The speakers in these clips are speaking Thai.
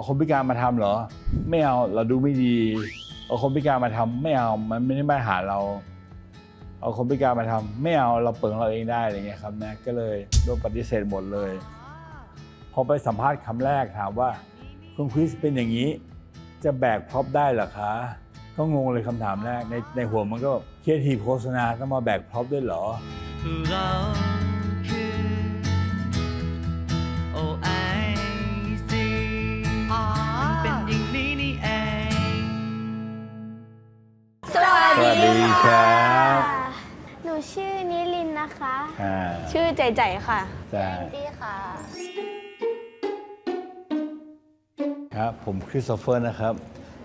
เอาคนพิการมาทำเหรอ ไม่เอาเราดูไม่ดีเอาคนพิการมาทำไม่เอามันไม่ได้มาตรฐาเรา เอาคนพิการมาทำไม่เอาเราเปิดของเราเองได้อะไรเงี้ยครับนะก็เลยโดนปฏิเสธหมดเลย พอไปสัมภาษณ์คำแรกถามว่า คุณคริสเป็นอย่างนี้ จะแบกพร็อพได้เหรอคะก็งงเลยคำถามแรกในในหัวมันก็เครียดทีโฆษณาต้องมาแบกพร็อพด้วยเหรอ อ่าชื่อใจใจค่ะ ใช่ดีค่ะ ครับผมคริสโตเฟอร์นะครับ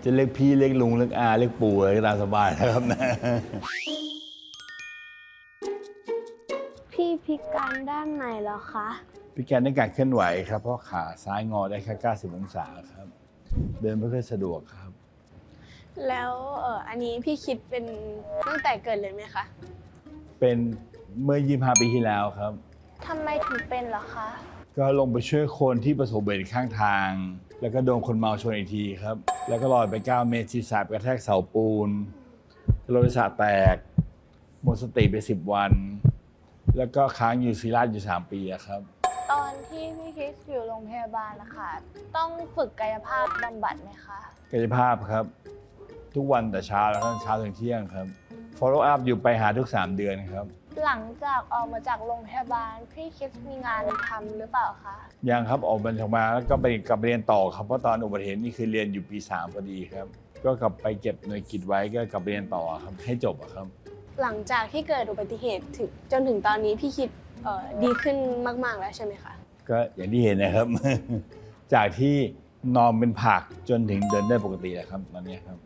จะเรียกพี่เรียกลุงเรียกอาเรียกปู่อะไรก็ตามสบายนะครับนะ พี่พิการด้านไหนเหรอคะ พิการในการเคลื่อนไหวครับ เพราะขาซ้ายงอได้แค่ 90 องศาครับ เดินไม่ค่อยสะดวกครับ แล้วเอออันนี้พี่คิดเป็นตั้งแต่เกิดเลยไหมคะ เป็น เมื่อ 25 ปีที่แล้วครับ ทำไมถึงเป็นเหรอคะ ก็ลงไปช่วยคนที่ประสบอุบัติเหตุข้างทาง แล้วก็โดนคนเมาชนอีกทีครับ แล้วก็ลอยไป 9 เมตรศีรษะไปกระแทกเสาปูนโลหิตศีรษะแตก หมดสติไป 10 วัน แล้วก็ค้างอยู่ศรีราชอยู่ 3 ปีอะครับ ตอนที่พี่คริสอยู่โรงพยาบาลนะคะ ต้องฝึกกายภาพบำบัดไหมคะ กายภาพครับ ทุกวันแต่เช้าแล้วก็เช้าถึงเที่ยงครับ follow up อยู่ไปหาทุก 3 เดือนครับ หลังจากออกมาจากโรงพยาบาลพี่คริสมีงานทำหรือเปล่าคะยังครับออกบันจากมาแล้วก็ไปกลับไปเรียนต่อครับเพราะตอนอุบัติเหตุนี่คือเรียนอยู่ปี3พอดีครับ ก็กลับไปเก็บหน่วยกิจไว้ก็กลับไปเรียนต่อครับให้จบอะครับ หลังจากที่เกิดอุบัติเหตุถึงจนถึงตอนนี้พี่คิดเออดีขึ้นมาก ๆ แล้วใช่ไหมคะก็อย่างที่เห็นนะครับ จากที่นอนเป็นผักจนถึงเดินได้ปกติแล้วครับตอนนี้ครับ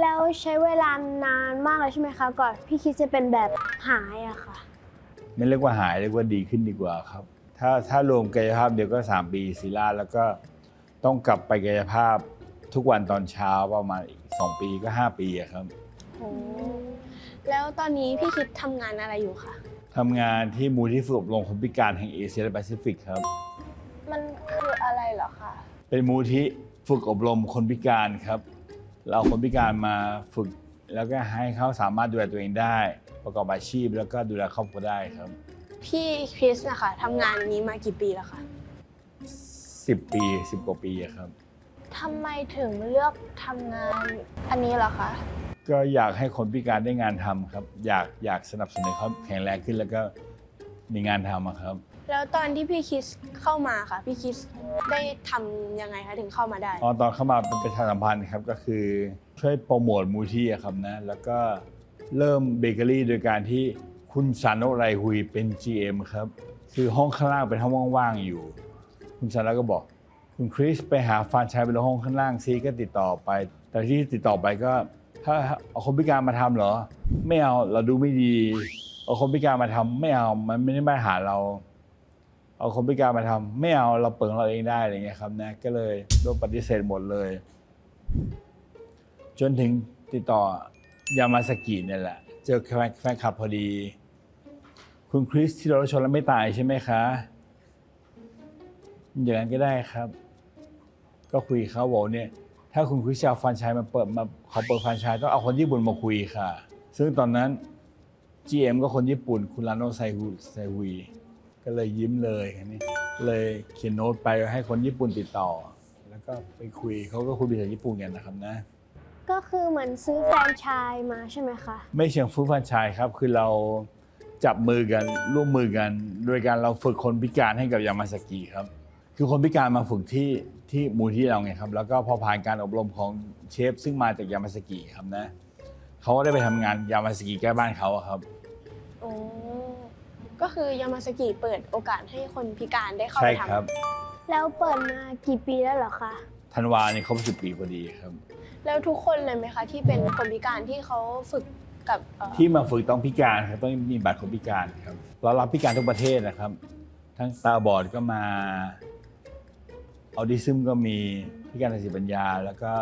แล้วใช้เวลานานมากเลยใช่ไหมคะก่อนพี่คริสจะเป็นแบบหายอะค่ะ ไม่เรียกว่าหายเรียกว่าดีขึ้นดีกว่าครับ ถ้าถ้ารวมกายภาพเดียวก็ 3 ปีศิลาแล้วก็ต้องกลับไปกายภาพทุกวันตอนเช้าประมาณอีกสองปีก็ 5 ปีอะครับโอ้แล้วตอนนี้พี่คิดทำงานอะไรอยู่คะทำงานที่มูลที่ฝึกอบรมคนพิการแห่งเอเชียและแปซิฟิกครับ มันคืออะไรเหรอคะเป็นมูลที่ฝึกอบรมคนพิการครับ เราเอาคนพิการมาฝึก แล้วก็ให้เขาสามารถดูแลตัวเองได้ ประกอบอาชีพแล้วก็ดูแลครอบครัวได้ครับ พี่คริสนะคะทำงานนี้มากี่ปีแล้วคะ10 ปี 10 กว่าปีอะครับ ทำไมถึงเลือกทำงานอันนี้เหรอคะ ก็อยากให้คนพิการได้งานทำครับ อยากอยากสนับสนุนให้เขาแข็งแรงขึ้นแล้วก็มีงานทำอะครับ แล้วตอนที่พี่คริสเข้ามาค่ะ พี่คริสได้ทำยังไงคะถึงเข้ามาได้ตอนตอนเข้ามาเป็นประชาสัมพันธ์ครับก็คือช่วยโปรโมทมูลที่อะครับนะแล้วก็เริ่มเบเกอรี่โดยการที่คุณสานโนไรฮุยเป็น GM ครับคือห้องข้างล่างเป็นห้องว่างๆอยู่ คุณสานก็บอก คุณคริสไปหาฟรานไชายเป็นห้องข้างล่างซิก็ติดต่อไป แต่ที่ติดต่อไปก็ ถ้าเอาคนพิการมาทำเหรอ ไม่เอาเราดูไม่ดี เอาคนพิการมาทำไม่เอามันไม่ได้มาตรฐานเรา เอาคนพิการมาทำไม่เอาเราเปิดของเราเองได้อะไรเงี้ยครับนะก็เลยโดนปฏิเสธหมดเลย จนถึงติดต่อยามาสกิเนี่ยแหละ เจอแฟนแฟนคลับพอดี คุณคริสที่เราชนแล้วไม่ตายใช่ไหมคะอย่างนั้นก็ได้ครับ ก็คุยเขาบอกเนี่ย ถ้าคุณคริสจะเอาแฟรนชายมาเปิดมาเขาเปิดแฟรนชายต้องเอาคนญี่ปุ่นมาคุยค่ะ ซึ่งตอนนั้น GM ก็คนญี่ปุ่น คุณลานโนไซฮุไซฮุย ก็เลยยิ้มเลยคันนี้เลยเขียนโน้ตไปให้คนญี่ปุ่นติดต่อ แล้วก็ไปคุยเขาก็คุยภาษาญี่ปุ่นกันนะครับนะ ก็คือเหมือนซื้อแฟรนไชส์มาใช่ไหมคะ ไม่เชิงฟู้แฟรนไชายครับ คือเราจับมือกันร่วมมือกัน โดยการเราฝึกคนพิการให้กับยามาสกิครับ คือคนพิการมาฝึกที่ที่มูลที่เราไงครับ แล้วก็พอผ่านการอบรมของเชฟ ซึ่งมาจากยามาสกิครับนะเขาก็ได้ไปทำงานยามาสกิใกล้บ้านเขาอะครับ โอ้ ก็คือยามาสกิเปิดโอกาสให้คนพิการได้เข้าใช่ไปทครับแล้วเปิดมากี่ปีแล้วเหรอคะ ธันวาเนี่ยครบสิบปีพอดีครับำแล้วทุกคนเลยไหมคะ ที่เป็นคนพิการที่เขาฝึกกับเอ่อที่มาฝึกต้องพิการครับต้องมีบัตรคนพิการครับเรารับพิการทุกประเทศนะครับ ทั้งตาบอดก็มาออดิซึมก็มีพิการทางสติปัญญา แล้วก็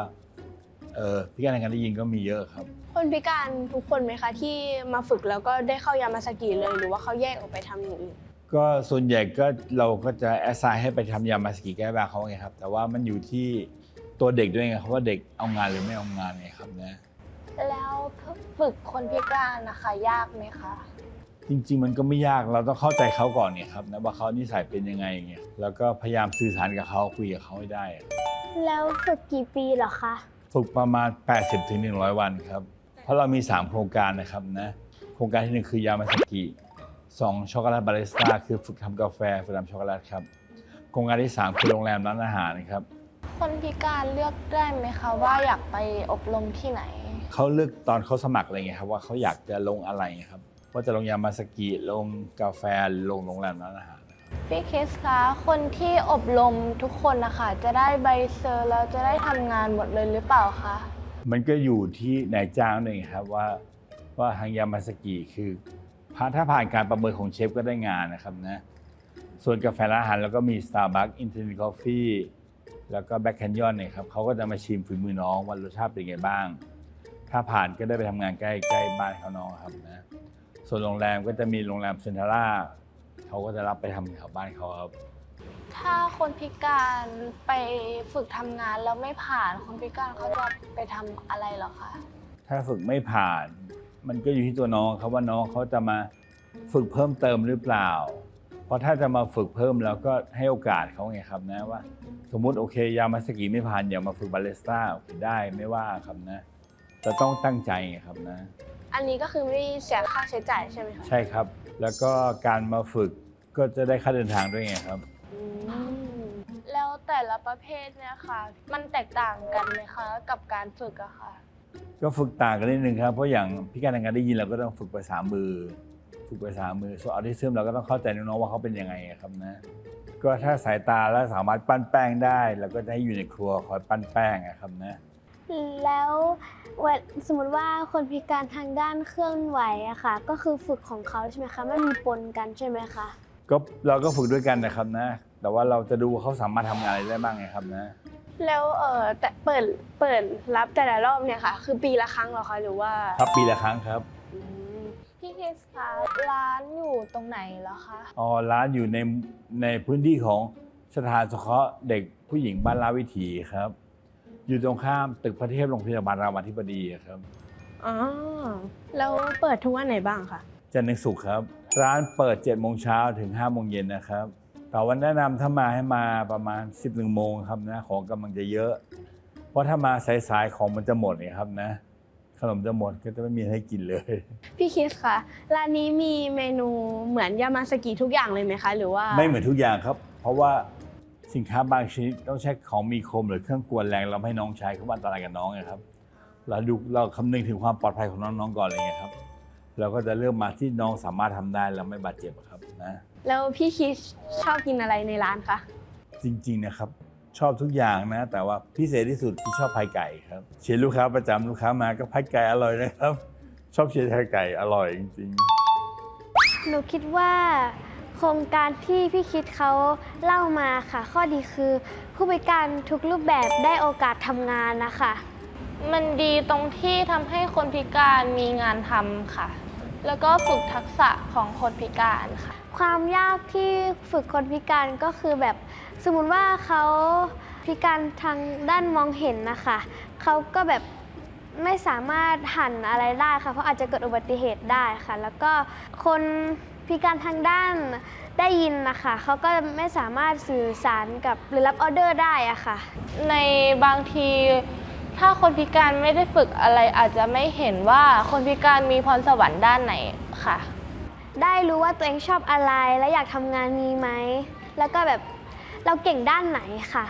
เอ่อพิการทางการได้ยินก็มีเยอะครับ คนพิการทุกคนไหมคะ ที่มาฝึกแล้วก็ได้เข้ายามาสกิเลย หรือว่าเขาแยกออกไปทำอย่างอื่นก็ส่วนใหญ่ก็เราก็จะแอสไซน์ให้ไปทำยามาสกิแก้บ้าเขาไงครับแต่ว่ามันอยู่ที่ตัวเด็กด้วยไงครับว่าเด็กเอางานหรือไม่เอางานไงครับนะแล้วฝึกคนพิการนะคะยากไหมคะจริง ๆ มันก็ไม่ยากเราต้องเข้าใจเขาก่อนเนี่ยครับนะว่าเขานิสัยเป็นยังไงอย่างเงี้ยแล้วก็พยายามสื่อสารกับเขาคุยกับเขาให้ได้อะแล้วฝึกกี่ปีเหรอคะ ฝึกประมาณ 80ถึง100 วันครับ เพราะเรามี 3 โครงการนะครับนะโครงการที่หนึ่งคือยามาสกิสองช็อกโกแลตบาริสต้าคือฝึกทำกาแฟฝึกทำช็อกโกแลตครับโครงการที่ 3 คือโรงแรมร้านอาหารนะครับคนพิการเลือกได้ไหมคะว่าอยากไปอบรมที่ไหน เขาเลือกตอนเขาสมัครอะไรเงี้ยครับว่าเขาอยากจะลงอะไรครับว่าจะลงยามาสกิลงกาแฟหรือลงโรงแรมร้านอาหารนะครับพี่เคสคะคนที่อบรมทุกคนนะคะจะได้ใบเซอร์แล้วจะได้ทำงานหมดเลยหรือเปล่าคะ มันก็อยู่ที่นายจ้างด้วยครับว่าว่าทางยามาสกิคือถ้าผ่านการประเมินของเชฟก็ได้งานนะครับนะส่วนกาแฟร้านอาหารแล้วก็มี Starbucks Internet Coffee แล้วก็ Back Canyon เนี่ยครับเขาก็จะมาชิมฝีมือน้องว่ารสชาติเป็นไงบ้าง ถ้าผ่านก็ได้ไปทำงานใกล้ใกล้บ้านเขาน้องครับนะส่วนโรงแรมก็จะมีโรงแรมเซนทาร่าเขาก็จะรับไปทำแถวบ้านเขาครับ ถ้าคนพิการไปฝึกทำงานแล้วไม่ผ่านคนพิการเขาจะไปทำอะไรเหรอคะ ถ้าฝึกไม่ผ่าน มันก็อยู่ที่ตัวน้องครับว่าน้องเขาจะมาฝึกเพิ่มเติมหรือเปล่า เพราะถ้าจะมาฝึกเพิ่มแล้วก็ให้โอกาสเขาไงครับนะว่า สมมุติโอเคยามาสกิไม่ผ่านอย่ามาฝึกบาเลสต้าโอเคได้ไม่ว่าครับนะจะต้องตั้งใจไงครับนะ อันนี้ก็คือไม่ได้เสียค่าใช้จ่ายใช่ไหมคะ ใช่ครับ แล้วก็การมาฝึกก็จะได้ค่าเดินทางด้วยไงครับอืม แล้วแต่ละประเภทเนี่ยค่ะ มันแตกต่างกันไหมคะ กับการฝึกอะค่ะ ก็ฝึกต่างกันนิดนึงครับ เพราะอย่างพิการทางการได้ยินเราก็ต้องฝึกภาษามือ ฝึกภาษามือส่วนออทิซึมเราก็ต้องเข้าใจน้องๆว่าเขาเป็นยังไงอะครับนะ ก็ถ้าสายตาแล้วสามารถปั้นแป้งได้เราก็จะให้อยู่ในครัวคอยปั้นแป้งอะครับนะ แล้วเวลสมมติว่าคนพิการทางด้านเคลื่อนไหวอะค่ะ ก็คือฝึกของเขาใช่ไหมคะไม่มีปนกันใช่ไหมคะ ก็เราก็ฝึกด้วยกันนะครับนะ แต่ว่าเราจะดูว่าเขาสามารถทำงานอะไรได้บ้างไงครับนะ แล้วเออแต่เปิดเปิดรับแต่ละรอบเนี่ยค่ะ คือปีละครั้งเหรอคะหรือว่าครับปีละครั้งครับ อืมพี่เคสคะร้านอยู่ตรงไหนเหรอคะอ๋อร้านอยู่ในในพื้นที่ของสถานสงเคราะห์เด็กผู้หญิงบ้านลาดวิถีครับ อยู่ตรงข้ามตึกพระเทพโรงพยาบาลรามาธิบดีอะครับอ๋อแล้วเปิดทุกวันไหนบ้างคะ จันทร์ถึงศุกร์ครับ ร้านเปิด7จ็ดโมงเช้าถึง5้าโมงเย็นนะครับ แต่วันแนะนำถ้ามาให้มาประมาณ10บโมงครับนะของกำลังจะเยอะ เพราะถ้ามาสายๆของมันจะหมดเนี่ยครับนะ ขนมจะหมดก็จะไม่มีให้กินเลย พี่คิสคะร้านนี้มีเมนูเหมือนยามาสกิทุกอย่างเลยไหมคะ หรือว่าไม่เหมือนทุกอย่างครับ เพราะว่าสินค้าบางชนิดต้องใช้ของมีคมหรือเครื่องกวนแรงเราไม่ให้น้องใช้เขาอันตรายกับน้องไงครับ เราดูเราคำนึงถึงความปลอดภัยของน้องๆก่อนเลยไงครับ เราก็จะเลือกมาที่น้องสามารถทำได้แล้วไม่บาดเจ็บอะครับนะ แล้วพี่คิสชอบกินอะไรในร้านคะจริงๆนะครับ ชอบทุกอย่างนะ แต่ว่าพิเศษที่สุดคือชอบพายไก่ครับเชียร์ลูกค้าประจำลูกค้ามาก็พายไก่อร่อยนะครับ ชอบเชียร์พายไก่อร่อยจริง ๆ หนูคิดว่า โครงการที่พี่คิดเขาเล่ามาค่ะ ข้อดีคือ ผู้พิการทุกรูปแบบได้โอกาสทำงานนะคะ มันดีตรงที่ทำให้คนพิการมีงานทำค่ะ แล้วก็ฝึกทักษะของคนพิการค่ะ ความยากที่ฝึกคนพิการก็คือแบบสมมติว่าเขาพิการทางด้านมองเห็นนะคะเขาก็แบบไม่สามารถหันอะไรได้ค่ะเพราะอาจจะเกิดอุบัติเหตุได้ค่ะ แล้วก็คนพิการทางด้านได้ยินนะคะเขาก็ไม่สามารถสื่อสารกับหรือรับออเดอร์ได้อะค่ะ ในบางที ถ้าคนพิการไม่ได้ฝึกอะไรอาจจะไม่เห็นว่าคนพิการมีพรสวรรค์ด้านไหนค่ะ ได้รู้ว่าตัวเองชอบอะไรและอยากทำงานนี้ไหม แล้วก็แบบเราเก่งด้านไหนค่ะ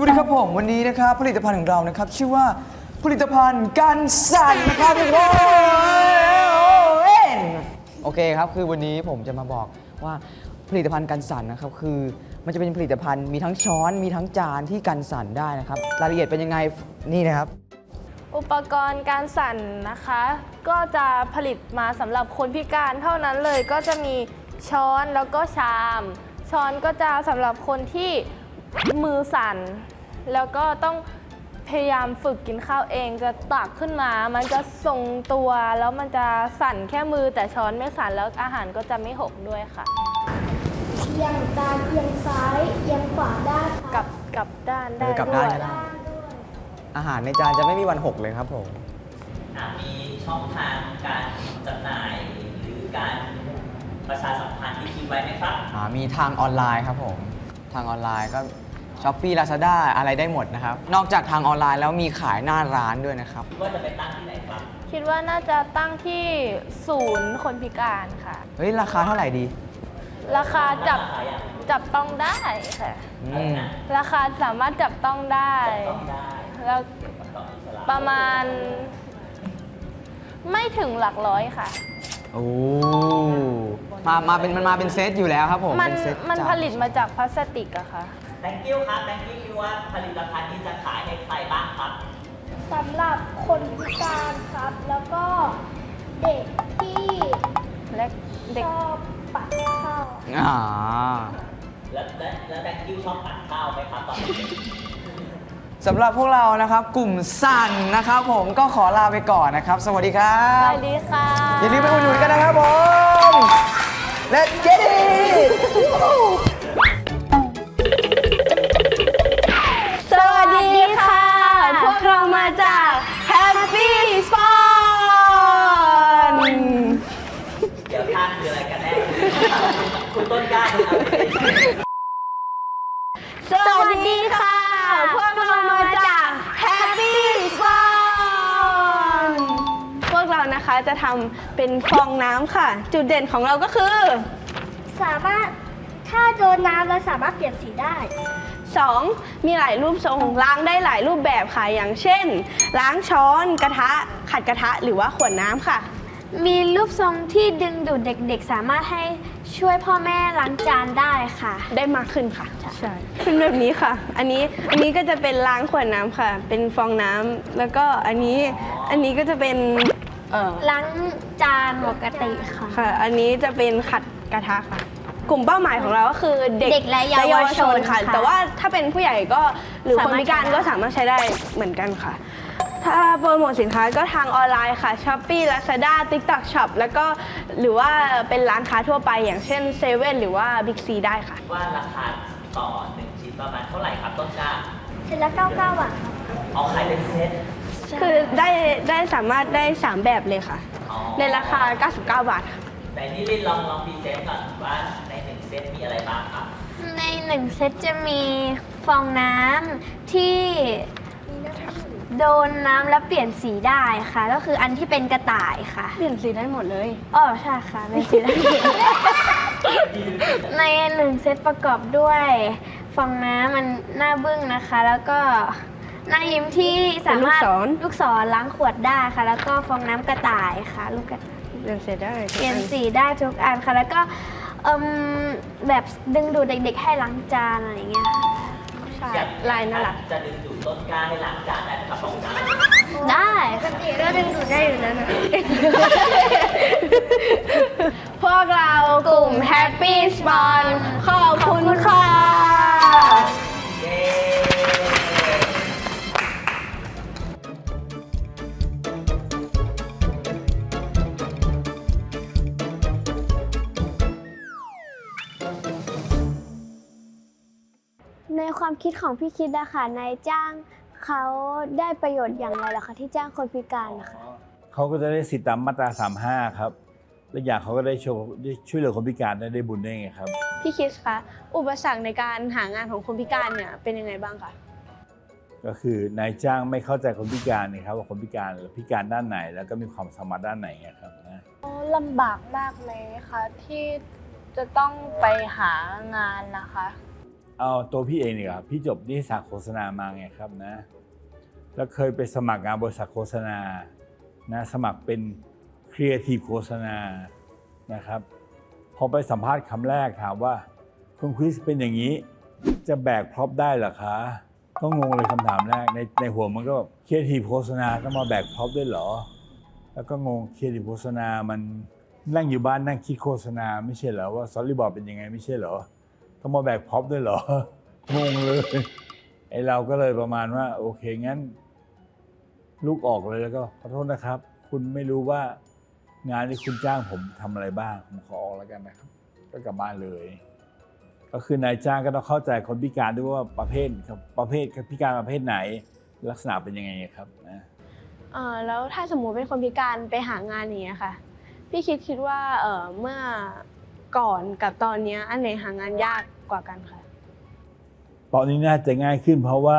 วัสดีครับผมวันนี้นะครับผลิตภัณฑ์ของเรานะครับ ชื่อว่าผลิตภัณฑ์กันสั่นนะครับทุกคนโอเคครับคือวันนี้ผมจะมาบอกว่าผลิตภัณฑ์กันสั่นนะครับคือมันจะเป็นผลิตภัณฑ์มีทั้งช้อนมีทั้งจานที่กันสั่นได้นะครับรายละเอียดเป็นยังไงนี่นะครับ อุปกรณ์การสั่นนะคะ ก็จะผลิตมาสำหรับคนพิการเท่านั้นเลยก็จะมีช้อนแล้วก็ชาม ช้อนก็จะสำหรับคนที่ มือสั่น แล้วก็ต้องพยายามฝึกกินข้าวเองจะตักขึ้นมา มันจะทรงตัวแล้วมันจะสั่นแค่มือแต่ช้อนไม่สั่นแล้วอาหารก็จะไม่หกด้วยค่ะเอียงตามเอียงซ้ายเอียงขวาได้ค่ะกลับกลับด้านได้เออกลับด้ด้าวนยก็ได้ อาหารในจานจะไม่มีวันหกเลยครับผม อะมีช่องทางการจำหน่ายหรือการประชาสัมพันธ์ที่คิดไว้ไหมครับ อ่ามีทางออนไลน์ครับผม ทางออนไลน์ก็ช้อปปี้ลาซาด้าอะไรได้หมดนะครับ นอกจากทางออนไลน์แล้วมีขายหน้าร้านด้วยนะครับคิดว่าจะไปตั้งที่ไหนครับคิดว่าน่าจะตั้งที่ศูนย์คนพิการค่ะ เฮ้ย ราคาเท่าไหร่ดี ราคาจับราคาอย่างจับต้องได้ค่ะ อืมราคาสามารถจับต้องได้ต้องได้แล้วต้องอิสระประมาณ ไม่ถึงหลักร้อยค่ะ โอ้มามาเป็นมันมาเป็นเซตอยู่แล้วครับผมมันเป็นเซตมันจาผลิตมาจากพลาสติกอะค่ะ thank you ครับ thank you คิดว่าผลิตภัณฑ์นี้จะขายให้ใครบ้างครับ สำหรับคนพิการครับ แล้วก็เด็กที่และเด็กชอบปัดข้าว อ่า แล้วและแล้ว thank you ชอบปั่นข้าวไหมครับตอนนี้ สำหรับพวกเรานะครับ กลุ่มสั่นนะครับ ผมก็ขอลาไปก่อนนะครับ สวัสดีครัสบวัสดีค่ะ อย่าลืมไปอุดหนุนกันนะครับผม Let's get it จะทำเป็นฟองน้ำค่ะ จุดเด่นของเราก็คือ สามารถถ้าโดนน้ำแล้วสามารถเปลี่ยนสีได้ 2. มีหลายรูปทรงล้างได้หลายรูปแบบค่ะ อย่างเช่น ล้างช้อนกระทะ ขัดกระทะหรือว่าขวดน้ำค่ะ มีรูปทรงที่ดึงดูดเด็กๆ สามารถให้ช่วยพ่อแม่ล้างจานได้ค่ะ ได้มากขึ้นค่ะใช่เป็นแบบนี้ค่ะ อันนี้อันนี้ก็จะเป็นล้างขวดน้ำค่ะ เป็นฟองน้ำแล้วก็อันนี้อันนี้ก็จะเป็น เอ่อล้างจานปกติค่ะ ค่ะ อันนี้จะเป็นขัดกระทะค่ะ กลุ่มเป้าหมายของเราก็คือเด็กเด็กและเยาวชนค่ะ ค่ะแต่ว่าถ้าเป็นผู้ใหญ่ก็หรือคนสามารถพิการใช้ได้ก็สามารถใช้ได้เหมือนกันค่ะ ถ้าโปรโมทสินค้าก็ทางออนไลน์ค่ะ Shopee Lazada TikTok Shop แล้วก็หรือว่าเป็นร้านค้าทั่วไป อย่างเช่นเซเว่นหรือว่า Big C ได้ค่ะ ว่าราคาต่อหนึ่งชิ้นประมาณเท่าไหร่ครับต้นกล้าเสร็จแล้ว99บาทครับเอาขายเป็นเซต คือได้ได้สามารถได้ 3 แบบเลยค่ะ อ๋อในราคา 99 บาทค่ะในนี่ลินลองลองพรีเซนต์ก่อนว่าในหนึ่งเซตมีอะไรบ้างครับในหนึ่งเซตจะมีฟองน้ำที่โดนน้ำแล้วเปลี่ยนสีได้ค่ะ ก็คืออันที่เป็นกระต่ายค่ะเปลี่ยนสีได้หมดเลย อ๋อใช่ค่ะเป็นสีได้ ในหนึ่งเซตประกอบด้วยฟองน้ำมันหน้าบึ้งนะคะ แล้วก็ หน้ายิ้มที่สามารถเป็นลูกศร ลูกศรล้างขวดได้ค่ะ แล้วก็ฟองน้ำกระต่ายค่ะ ลูกกระเปลี่ยนสีได้เปลี่ยนสีได้ทุกอันค่ะ แล้วก็เอิ่มแบบดึงดูดเด็ก ๆ ให้ล้างจานอะไรอย่างเงี้ยค่ะใช่อยากลายน่ารักจะดึงดูดต้นกล้าให้ล้างจานได้ไหมครับของน้ำได้ปกติก็ดึงดูดได้อยู่แล้วนะพวกเรากลุ่ม Happy Spawn ขอบคุณค่ะ ความคิดของพี่คิดอะค่ะนายจ้างเขาได้ประโยชน์อย่างไรล่ะคะที่จ้างคนพิการนะคะเขาก็จะได้สิทธิตามมาตรา35ครับและอย่างเขาก็ได้โชว์ได้ช่วยเหลือคนพิการได้ได้บุญได้ไงครับ พี่คิสคะอุปสรรคในการหางานของคนพิการเนี่ยเป็นยังไงบ้างคะก็คือนายจ้างไม่เข้าใจคนพิการนี่ครับว่าคนพิการหรือพิการด้านไหน แล้วก็มีความสามารถด้านไหนอะครับนะลำบากมากไหมคะที่จะต้องไปหางานนะคะ เอาตัวพี่เองเนี่ยครับพี่จบนิติศาสโฆษณามาไงครับนะ แล้วเคยไปสมัครงานบริษัทโฆษณานะสมัครเป็นครีเอทีฟโฆษณานะครับ พอไปสัมภาษณ์คำแรกถามว่า คุณคริสเป็นอย่างนี้ จะแบกพร็อพได้หรอคะก็งงเลยคำถามแรกในในหัวมันก็ครีเอทีฟโฆษณาต้องมาแบกพร็อพด้วยเหรอ แล้วก็งงครีเอทีฟโฆษณามันนั่งอยู่บ้านนั่งคิดโฆษณาไม่ใช่เหรอว่าซอรี่บอร์ดเป็นยังไงไม่ใช่เหรอ ต้องมาแบกพร็อพด้วยเหรองงเลยไอเราก็เลยประมาณว่า โอเคงั้น ลูกออกเลยแล้วก็ขอโทษนะครับ คุณไม่รู้ว่างานที่คุณจ้างผมทำอะไรบ้างผมขอออกแล้วกันนะครับ ก็กลับบ้านเลย ก็คือนายจ้างก็ต้องเข้าใจคนพิการด้วยว่าประเภทครับประเภทพิการประเภทไหน ลักษณะเป็นยังไงครับนะเอ่อแล้วถ้าสมมุติเป็นคนพิการไปหางานอย่างเงี้ยค่ะ พี่คิดคิดว่าเอ่อเมื่อ ก่อนกับตอนเนี้ยอันไหนหางานยากกว่ากันคะตอนนี้น่าจะง่ายขึ้นเพราะว่า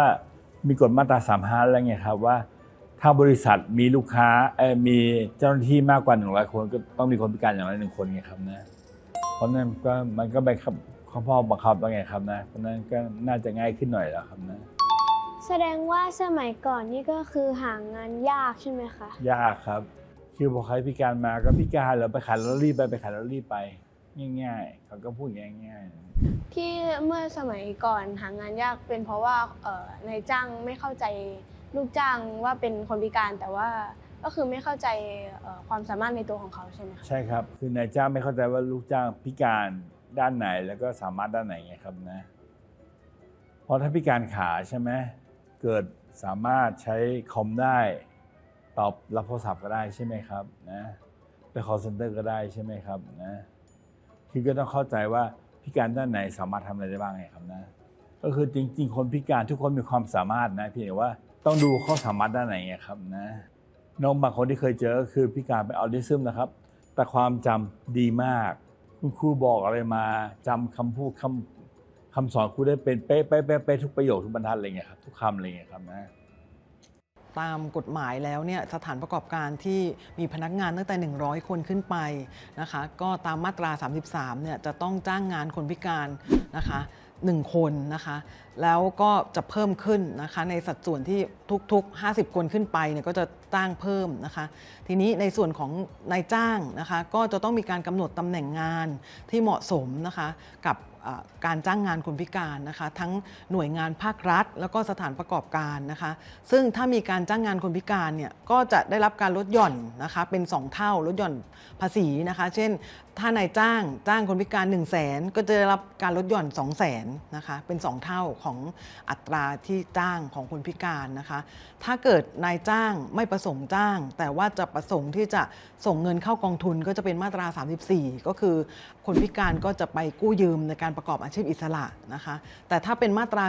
มีกฎมาตราสามห้าแล้วไงครับว่า ถ้าบริษัทมีลูกค้าเออมีเจ้าหน้าที่มากกว่าหนึ่งร้อยคนก็ต้องมีคนพิการอย่างน้อยหนึ่งคนไงครับนะ เพราะนั้นก็มันก็ไปครับข้อพ่อบังคับแล้วไงครับนะ เพราะนั้นก็น่าจะง่ายขึ้นหน่อยแล้วครับนะ แสดงว่าสมัยก่อนนี่ก็คือหางานยากใช่ไหมคะ ยากครับ คือพอใครพิการมาก็พิการแล้วไปขายลอตเตอรี่ไปไปขายลอตเตอรี่ไป ง่ายๆ เขาก็พูดง่ายๆ ที่เมื่อสมัยก่อนหางานยากเป็นเพราะว่าเอ่อนายจ้างไม่เข้าใจลูกจ้างว่าเป็นคนพิการแต่ว่าก็คือไม่เข้าใจเอ่อความสามารถในตัวของเขาใช่ไหมคะใช่ครับ คือนายจ้างไม่เข้าใจว่าลูกจ้างพิการด้านไหนแล้วก็สามารถด้านไหนไงครับนะ เพราะถ้าพิการขาใช่ไหมเกิดสามารถใช้คอมได้ตอบรับโทรศัพท์ก็ได้ใช่ไหมครับนะไป call center ก็ได้ใช่ไหมครับนะ คือก็ต้องเข้าใจว่าพิการด้านไหนสามารถทำอะไรได้บ้างไงครับนะก็คือจริง ๆ คนพิการทุกคนมีความสามารถนะเพียงแต่ว่าต้องดูข้อสามารถด้านไหนไงครับนะน้องบางคนที่เคยเจอก็คือพิการเป็นออทิซึมนะครับ แต่ความจำดีมาก คุณครูบอกอะไรมาจำคำพูดคำคำสอนครูได้เป็นเป๊ะเป๊ะเป๊ะเป๊ะทุกประโยคทุกบรรทัดอะไรเงี้ยครับทุกคำอะไรเงี้ยครับนะ ตามกฎหมายแล้วเนี่ยสถานประกอบการที่มีพนักงานตั้งแต่ 100 คนขึ้นไปนะคะก็ตามมาตรา 33เนี่ยจะต้องจ้างงานคนพิการนะคะ1คนนะคะแล้วก็จะเพิ่มขึ้นนะคะในสัดส่วนที่ทุกๆ 50 คนขึ้นไปเนี่ยก็จะจ้างเพิ่มนะคะ ทีนี้ในส่วนของนายจ้างนะคะก็จะต้องมีการกำหนดตำแหน่งงานที่เหมาะสมนะคะกับ การจ้างงานคนพิการนะคะทั้งหน่วยงานภาครัฐ แล้วก็สถานประกอบการนะคะซึ่งถ้ามีการจ้างงานคนพิการเนี่ยก็จะได้รับการลดหย่อนนะคะเป็น 2 เท่าลดหย่อนภาษีนะคะ เช่น ถ้านายจ้างจ้างคนพิการ 1 0 0 0 0แสนก็จะได้รับการลดหย่อน 2 0 0แสนนะคะเป็น 2 เท่าของอัตราที่จ้างของคนพิการนะคะถ้าเกิดนายจ้างไม่ประสงค์จ้าง แต่ว่าจะประสงค์ที่จะส่งเงินเข้ากองทุนก็จะเป็นมาตรา 34 ก็คือ คนพิการก็จะไปกู้ยืมในการประกอบอาชีพอิสระนะคะ แต่ถ้าเป็นมาตรา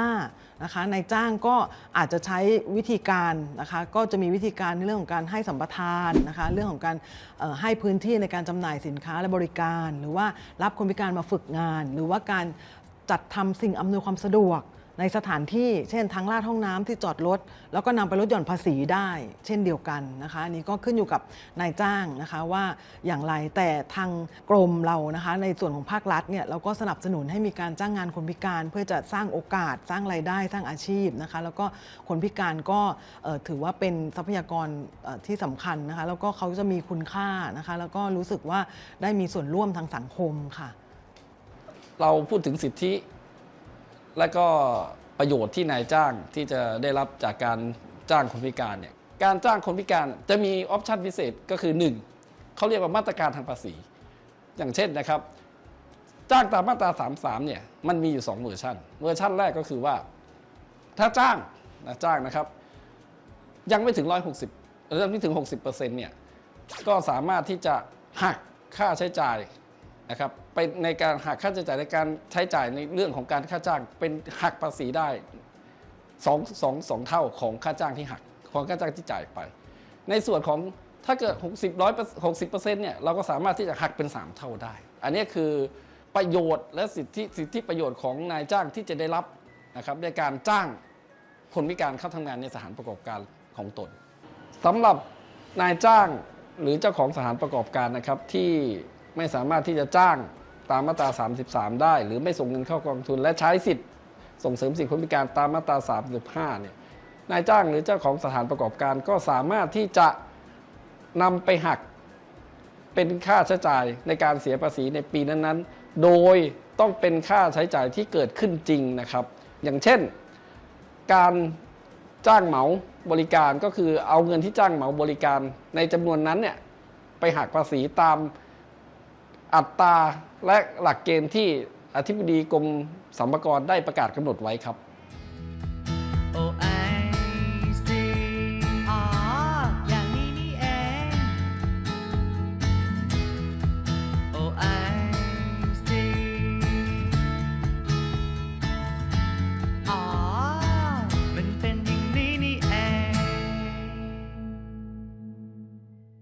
35 นะคะนายจ้างก็อาจจะใช้วิธีการนะคะ ก็จะมีวิธีการในเรื่องของการให้สัมปทานนะคะ เรื่องของการให้พื้นที่ในการจำหน่ายสินค้าและบริการ หรือว่ารับคนพิการมาฝึกงาน หรือว่าการจัดทำสิ่งอำนวยความสะดวก ในสถานที่เช่นทางลาดห้องน้ำที่จอดรถ แล้วก็นำไปลดหย่อนภาษีได้ เช่นเดียวกันนะคะนนี้ก็ขึ้นอยู่กับนายจ้างนะคะว่าอย่างไรแต่ทางกรมเรานะคะในส่วนของภาครัฐเนี่ยเราก็สนับสนุนให้มีการจ้างงานคนพิการ เพื่อจะสร้างโอกาสสร้างไรายได้สร้างอาชีพนะคะแล้วก็คนพิการก็ถือว่าเป็นทรัพยากรที่สำคัญนะคะแล้วก็เขาจะมีคุณค่านะคะแล้วก็รู้สึกว่าได้มีส่วนร่วมทางสังคมค่ะ เราพูดถึงสิทธิ และก็ประโยชน์ที่นายจ้างที่จะได้รับจากการจ้างคนพิการเนี่ยการจ้างคนพิการจะมีออปชันพิเศษก็คือ 1เขาเรียกว่ามาตรการทางภาษี อย่างเช่นนะครับ จ้างตามมาตรา 33 เนี่ยมันมีอยู่ 2 เวอร์ชันเวอร์ชันแรกก็คือว่า ถ้าจ้างนะจ้างนะครับ ยังไม่ถึง 160เรื่องไม่ถึง 60%เนี่ยก็สามารถที่จะหักค่าใช้จ่ายนะครับ ไปในการหักค่าใช้จ่ายในการใช้จ่ายในเรื่องของการค่าจ้าง เป็นหักภาษีได้สองสองสองเท่าของค่าจ้างที่หักของค่าจ้างที่จ่ายไป ในส่วนของถ้าเกิด 60ร้อย60เปอร์เซ็นต์เนี่ยเราก็สามารถที่จะหักเป็น 3 เท่าได้ อันนี้คือประโยชน์และสิทธิสิทธิประโยชน์ของนายจ้างที่จะได้รับนะครับในการจ้างคนพิการเข้าทำงานในสถานประกอบการของตนสำหรับนายจ้างหรือเจ้าของสถานประกอบการนะครับที่ไม่สามารถที่จะจ้าง ตามมาตรา 33 ได้ หรือไม่ส่งเงินเข้ากองทุน และใช้สิทธิ์ส่งเสริมสิทธิคนพิการตามมาตรา 35 เนี่ยนายจ้างหรือเจ้าของสถานประกอบการก็สามารถที่จะนำไปหักเป็นค่าใช้จ่ายในการเสียภาษีในปีนั้นๆ โดยต้องเป็นค่าใช้จ่ายที่เกิดขึ้นจริงนะครับ อย่างเช่น การจ้างเหมาบริการก็คือเอาเงินที่จ้างเหมาบริการในจำนวนนั้นเนี่ยไปหักภาษีตาม อัตราและหลักเกณฑ์ที่อธิบดีกรมสรรพากรได้ประกาศกำหนดไว้ครับ